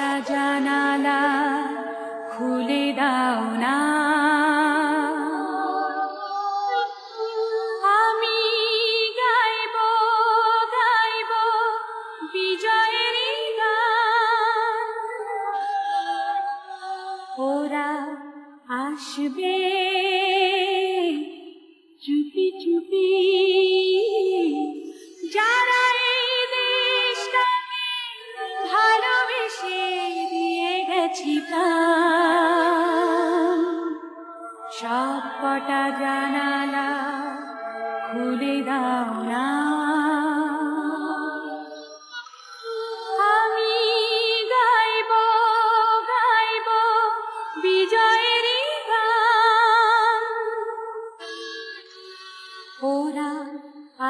আশা জানালা খুলে দাও না। আমি গাইব গাইব বিজয়ের ওরা আসবে। গেছি সব কটা জানালা খুলে দাও না।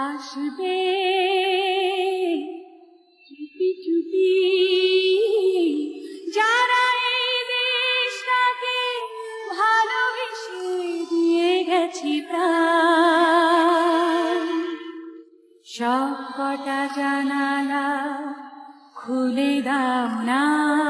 আসবে দিয়ে গেছি প্রাণ। সব কটা জানালা খুলে দাম না।